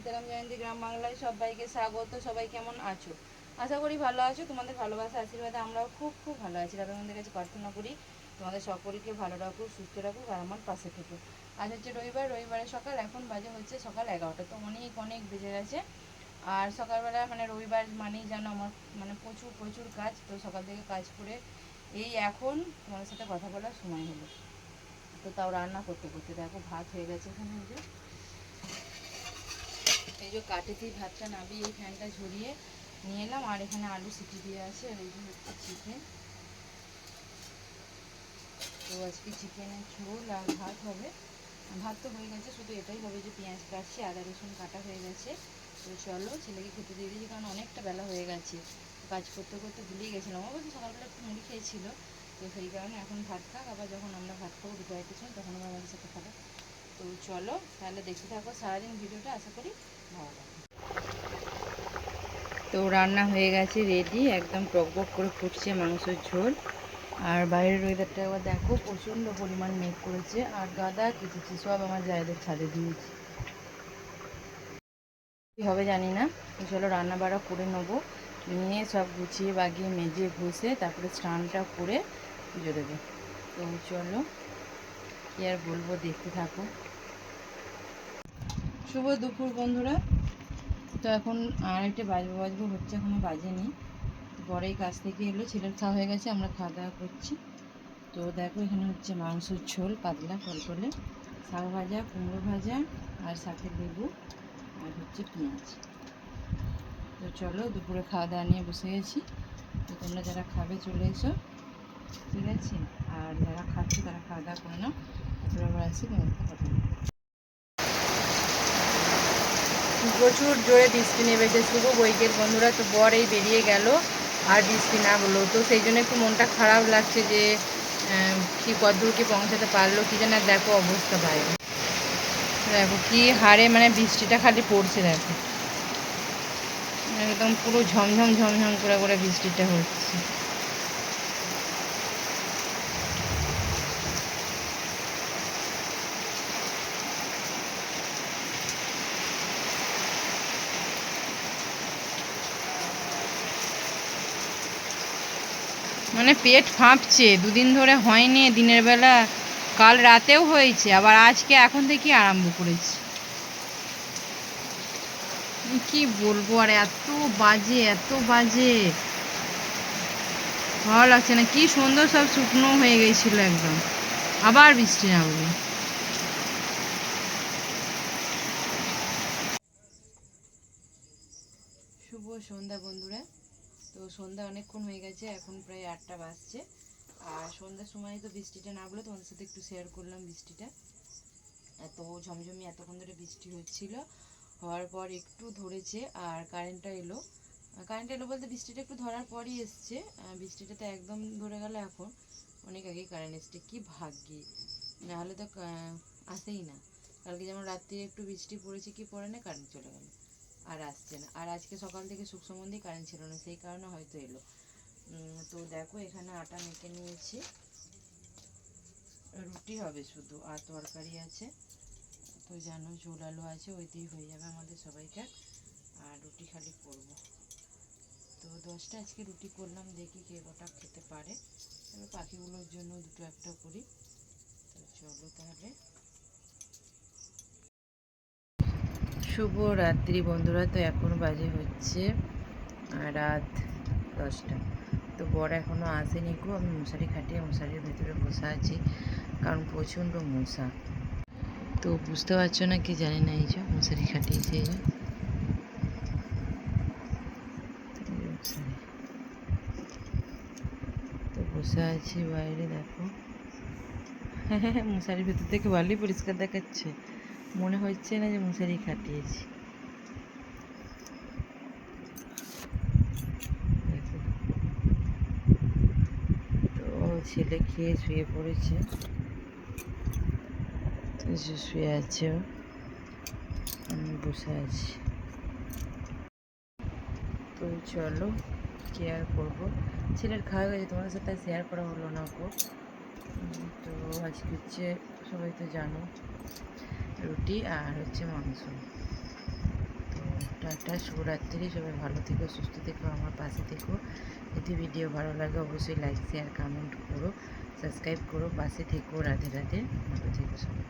সীতারাম জয়ন্তী গ্রাম বাংলায় সবাইকে স্বাগত, সবাই কেমন আছো? আশা করি ভালো আছো, তোমাদের ভালোবাসা, আশীর্বাদে আমরাও খুব খুব ভালো আছি। দাদা তোমাদের কাছে প্রার্থনা করি, তোমাদের সকলকে ভালো রাখুক, সুস্থ রাখুক আর আমার পাশে থেকো। আজ হচ্ছে রবিবার, রবিবারের সকাল, এখন বাজে হচ্ছে সকাল এগারোটা। তো অনেক অনেক বেজে গেছে। আর সকালবেলা মানে রবিবার মানেই জানো আমার মানে প্রচুর প্রচুর কাজ। তো সকাল থেকে কাজ করে এই এখন তোমাদের সাথে কথা বলার সময় হলো। তো তাও রান্না করতে করতে দেখো ভাত হয়ে গেছে এখানে যে। এই যে কাঠেতেই ভাতটা নাবি এই ফ্যানটা ঝরিয়ে নিয়ে এলাম, আর এখানে আলু সিটি দিয়ে আছে, আর এই যে হচ্ছে চিকেন তো আজকে চিকেনের ঝোল আর ভাত হবে। ভাত তো হয়ে গেছে, শুধু এটাই হবে যে পেঁয়াজ কাটছি, আদা রসুন কাটা হয়ে গেছে। তো চলো ছেলেকে খেতে দিয়ে দিয়েছি, কারণ অনেকটা বেলা হয়ে গেছে। কাজ করতে করতে ভুলিয়ে গেছিলাম। আমার অবশ্য সকালবেলা একটু মুড়ি খেয়েছিল, তো সেই কারণে এখন ভাত খাক, আবার যখন আমরা ভাত খাব আড়াইটের সময় তখন আমরা সাথে খাব। তো চলো তাহলে দেখতে থাকো সারাদিন ভিডিওটা, আশা করি তো রান্না হয়ে গেছে রেডি একদম টকবক করে ফুটছে মাংসের ঝোল। আর বাইরের ওয়েদারটা একবার দেখো, প্রচণ্ড পরিমাণ মেঘ করেছে। আর গাদা কেটেছি, সব আমার জায়দের ছাদে দিয়েছি। কী হবে জানি না। চলো রান্না বাড়া করে নেব। নিয়ে সব গুছিয়ে বাগিয়ে মেজে ঘষে তারপরে স্নানটা করে পুজো দেবো। তো চলো, কি আর বলব, দেখতে থাকো। শুভ দুপুর বন্ধুরা। তো এখন আড়াইটে বাজবো বাজবো হচ্ছে, এখনও বাজেনি। পরেই কাছ থেকে এলো ছেলের খাওয়া হয়ে গেছে, আমরা খাওয়া দাওয়া করছি। তো দেখো, এখানে হচ্ছে মাংসের ঝোল, পাতলা টলটলে শাক ভাজা, কুমড়ো ভাজা আর সাথে লেবু আর হচ্ছে পেঁয়াজ। তো চলো, দুপুরে খাওয়া দাওয়া নিয়ে বসে গেছি। তো তোমরা যারা খাবে, চলে এসো। ঠিক আছে? আর যারা খাচ্ছে, তারা খাওয়া দাওয়া করে নাও। তারপরে আবার আসি, তোমাদের কথা বলব। প্রচুর জোরে বৃষ্টি নেমেছে। শুভ বৈকের বন্ধুরা, তো বর এই বেরিয়ে গেল, আর বৃষ্টি না বলল তো সেই জন্য একটু মনটা খারাপ লাগছে যে কি কদ্দূর কি পৌঁছাতে পারল, কি যেন দেখো অবস্থা বাইরে দেখো কি হারে মানে বৃষ্টিটা খালি পড়ছে, দেখো। একদম পুরো ঝমঝম ঝমঝম করে করে বৃষ্টিটা হচ্ছে। মানে পেট ফাঁপছে, দুদিন ধরে হয়নি, দিনের বেলা, কাল রাতেও হয়েছে, আবার আজকে এখন থেকে আরম্ভ করেছে। কি বলব, আর এত বাজে এত বাজে। ভালো লাগছে না, কি সুন্দর সব শুকনো হয়ে গেছিল একদম। আবার বৃষ্টি নামবে। শুভ সন্ধ্যা বন্ধুরা। তো সন্ধ্যা অনেকক্ষণ হয়ে গেছে, এখন প্রায় আটটা বাজছে। আর সন্ধ্যার সময় তো বৃষ্টিটা না বলে তোমাদের সাথে একটু শেয়ার করলাম বৃষ্টিটা। এত ঝমঝমি এতক্ষণ ধরে বৃষ্টি হচ্ছিল, হওয়ার পর একটু ধরেছে আর কারেন্টটা এলো। কারেন্ট এলো বলতে বৃষ্টিটা একটু ধরার পরই এসছে বৃষ্টিটা তো একদম ধরে গেল এখন। অনেক আগেই কারেন্ট এসছে, কি ভাগ্যি। নাহলে তো আসেই না। কালকে যেমন রাত্রে একটু বৃষ্টি পড়েছে, কি পড়ে না কারেন্ট চলে গেল। আর আসছে না। আর আজকে সকাল থেকে সুখ সম্বন্ধে কারেন্ট ছিল না, সেই কারণে হয়তো এলো। তো দেখো এখানে আটা মেখে নিয়েছি। রুটি হবে শুধু, আর তরকারি আছে। তো জানো ঝোল আলু আছে, ওই দিয়েই হয়ে যাবে আমাদের সবাইকার। আর রুটি খালি করব। তো দশটা আজকে রুটি করলাম, দেখি কে কটা খেতে পারে। পাখিগুলোর জন্য দুটো একটা করি। তো চলো তাহলে। শুভ রাত্রি বন্ধুরা, তো এখন বাজে হচ্ছে রাত দশটা। তো বড় এখনও আসেনি গো, আমি মশারি খাটিয়ে মশারির ভেতরে বসে আছি, কারণ প্রচণ্ড মশা। তো বুঝতে পারছ না কি জানি না এই যে মশারি খাটিয়েছে এই যে। তো বসে আছি বাইরে, দেখো। মশারির ভেতর থেকে ভালোই পরিষ্কার দেখাচ্ছে। মনে হচ্ছে না যে মশারি খাটিয়েছি। তো ছেলে খেয়ে শুয়ে পড়েছে। শুয়ে আছে। আমি বসে আছি। তো চলো, কি আর করব? ছেলের খাওয়া গেছে, তোমাদের সাথে শেয়ার করা হলো না গো। তো আজকে হচ্ছে, সবাই তো জানো। রুটি আর হচ্ছে মাংস। তো টাটা, শুভরাত্রি, সবাই ভালো থেকো, সুস্থ থেকো, আমার পাশে থেকো। যদি ভিডিও ভালো লাগে, অবশ্যই লাইক শেয়ার কমেন্ট করো সাবস্ক্রাইব করো, পাশে থেকো, রাধে রাধে, ভালো থেকো সবাই।